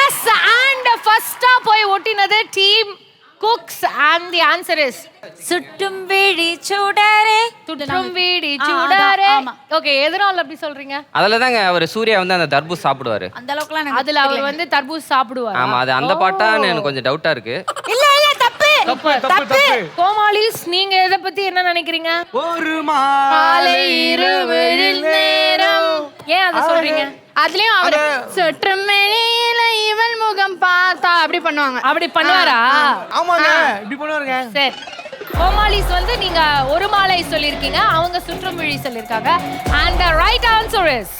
S and ஃபர்ஸ்டா போய் ஒட்டினது team cooks and the answer is சுட்டும் விழி சுடரே. துற்றும் வீடி சூடாரே. ஓகே எதனால அப்படி சொல்றீங்க? அதுல தாங்க அவர் சூர்யா வந்து அந்த தர்பூஸ் சாப்பிடுவாரு. அந்த அளவுக்குலாம் எனக்கு அதுல அவர் வந்து தர்பூஸ் சாப்பிடுவார்? ஆமா அது அந்த பாட்டான்னு எனக்கு கொஞ்சம் டவுட்டா இருக்கு. இல்ல இல்ல தப்பு. தப்பு தப்பு கோமாளிஸ் நீங்க எதை பத்தி என்ன நினைக்கிறீங்க? ஒரு மாலை நேரம் ஏன் அதை சொல்றீங்க? அதுலயும் அவர் சுற்றும் வெளியில இவள் முகம் பார்த்தா அப்படி பண்ணுவாங்க. அப்படி பண்ணுவாரா? ஆமாங்க. இப்படி பண்ணுவாருங்க. சரி. கோமாளிஸ் வந்து நீங்க ஒரு மாலை சொல்லிருக்கீங்க அவங்க சுற்றும் விழி சொல்லிருக்காங்க அண்ட் ரைட் ஆன்சர் இஸ்